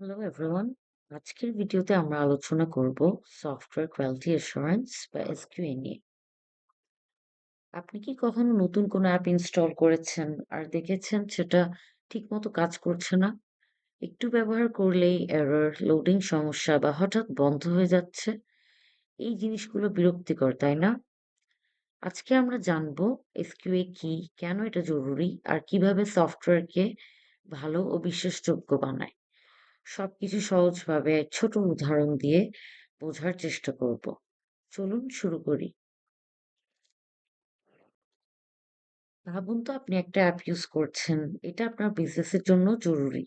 Hello everyone আজকের ভিডিওতে আমরা আলোচনা করব সফটওয়্যার কোয়ালিটি অ্যাসুরেন্স বা এসকিউএ নিয়ে। আপনি কি কখনো নতুন কোনো অ্যাপ ইনস্টল করেছেন? আর দেখেছেন সেটা ঠিকমতো কাজ করছে না? একটু ব্যবহার করলেই এরর লোডিং সমস্যা বা হঠাৎ বন্ধ হয়ে যাচ্ছে। এই জিনিসগুলো বিরক্তিকর, তাই না? আজকে আমরা জানব এসকিউএ কি, কেন এটা জরুরি, আর কীভাবে সফটওয়্যারকে ভালো ও বিশ্বাসযোগ্য বানায়। সবকিছু সহজভাবে ছোট উদাহরণ দিয়ে বোঝার চেষ্টা করব। চলুন শুরু করি। ভাবুন তো আপনি একটা অ্যাপ ইউজ করছেন। এটা আপনার বিজনেসের জন্য জরুরি।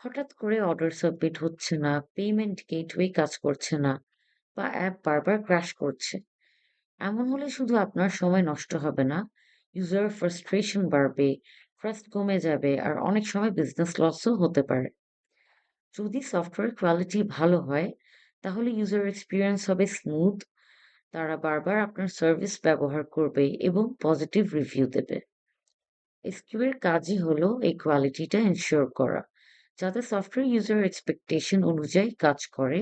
হঠাৎ করে অর্ডার সাবমিট হচ্ছে না পেমেন্ট গেটওয়ে কাজ করছে না বা অ্যাপ বারবার ক্র্যাশ করছে। এমন হলে শুধু আপনার সময় নষ্ট হবে না ইউজার ফ্রাস্ট্রেশন বাড়বে ট্রাস্ট কমে যাবে আর অনেক সময় বিজনেস লসও হতে পারে। যদি সফটওয়্যার কোয়ালিটি ভালো হয়, তাহলে ইউজার এক্সপিরিয়েন্স হবে স্মুথ তারা বারবার আপনার সার্ভিস ব্যবহার করবে এবং পজিটিভ রিভিউ দেবে। এসকিউ এর কাজই হলো এই কোয়ালিটিটা এনশিওর করা, যাতে সফটওয়্যার ইউজার এক্সপেকটেশন অনুযায়ী কাজ করে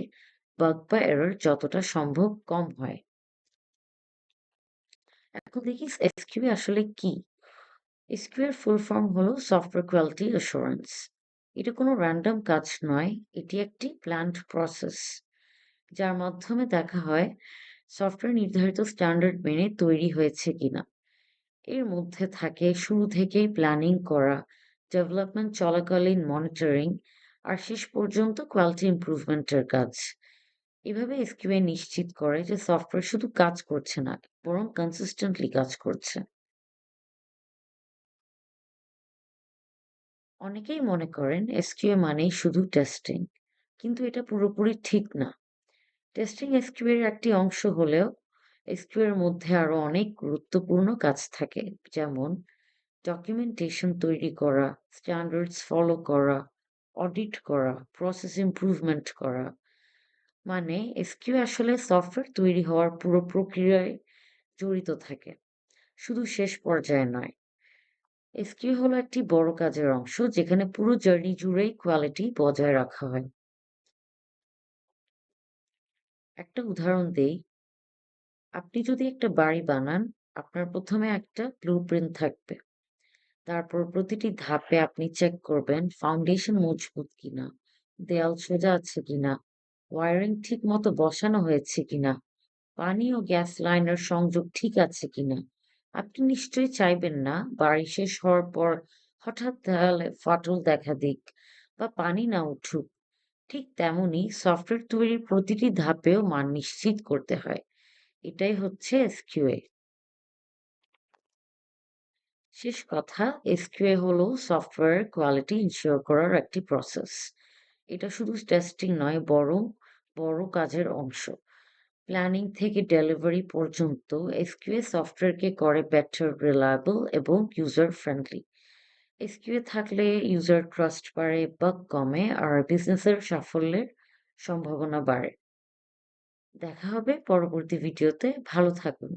বাগ বা এরর যতটা সম্ভব কম হয়। এখন দেখি এসকিউ আসলে কি? এসকিউ এর ফুল ফর্ম হলো সফটওয়্যার কোয়ালিটি অ্যাসুরেন্স এটা কোনো র্যান্ডম কাজ নয়, এটি একটি প্ল্যান্ড প্রসেস যার মাধ্যমে দেখা হয় সফটওয়্যার নির্ধারিত স্ট্যান্ডার্ড মেনে তৈরি হয়েছে কিনা। এর মধ্যে থাকে শুরু থেকেই প্ল্যানিং করা ডেভেলপমেন্ট চলাকালীন মনিটরিং আর শেষ পর্যন্ত কোয়ালিটি ইমপ্রুভমেন্টের কাজ। এভাবে এসকিউএ নিশ্চিত করে যে সফটওয়্যার শুধু কাজ করছে না, বরং কনসিস্টেন্টলি কাজ করছে। অনেকেই মনে করেন এসকিউএ মানেই শুধু টেস্টিং কিন্তু এটা পুরোপুরি ঠিক না। টেস্টিং এসকিউ এর একটি অংশ হলেও এসকিউ এর মধ্যে আরও অনেক গুরুত্বপূর্ণ কাজ থাকে, যেমন ডকুমেন্টেশন তৈরি করা স্ট্যান্ডার্ডস ফলো করা অডিট করা প্রসেস ইমপ্রুভমেন্ট করা। মানে এসকিউ আসলে সফটওয়্যার তৈরি হওয়ার পুরো প্রক্রিয়ায় জড়িত থাকে, শুধু শেষ পর্যায়ে নয়। এসকিউ হলো একটি বড় কাজের অংশ যেখানে পুরো জার্নি জুড়েই কোয়ালিটি বজায় রাখা হয়। একটা উদাহরণ দেই। আপনি যদি একটা বাড়ি বানান, আপনার প্রথমে একটা ব্লুপ্রিন্ট থাকবে। তারপর প্রতিটি ধাপে আপনি চেক করবেন ফাউন্ডেশন মজবুত কিনা, দেয়াল সোজা আছে কিনা ওয়ারিং ঠিক মতো বসানো হয়েছে কিনা, পানি ও গ্যাস লাইনের সংযোগ ঠিক আছে কিনা। আপনি নিশ্চয়ই চাইবেন না বাড়ি শেষ হওয়ার পর হঠাৎ দেয়ালে ফাটল দেখা দিক বা পানি না উঠুক। ঠিক তেমনি সফটওয়্যার তৈরির প্রতিটি ধাপেও মান নিশ্চিত করতে হয়। এটাই হচ্ছে এসকিউএ। শেষ কথা, এসকিউএ হলো সফটওয়্যার কোয়ালিটি ইনশিওর করার একটি প্রসেস। এটা শুধু টেস্টিং নয়, বরং বড় কাজের অংশ। প্ল্যানিং থেকে ডেলিভারি পর্যন্ত এসকিউএ সফটওয়্যারকে করে বেটার রিলায়েবল এবং ইউজার ফ্রেন্ডলি এসকিউএ থাকলে ইউজার ট্রাস্ট বাড়ে বাগ কমে আর বিজনেসের সাফল্যের সম্ভাবনা বাড়ে। দেখা হবে পরবর্তী ভিডিওতে ভালো থাকুন।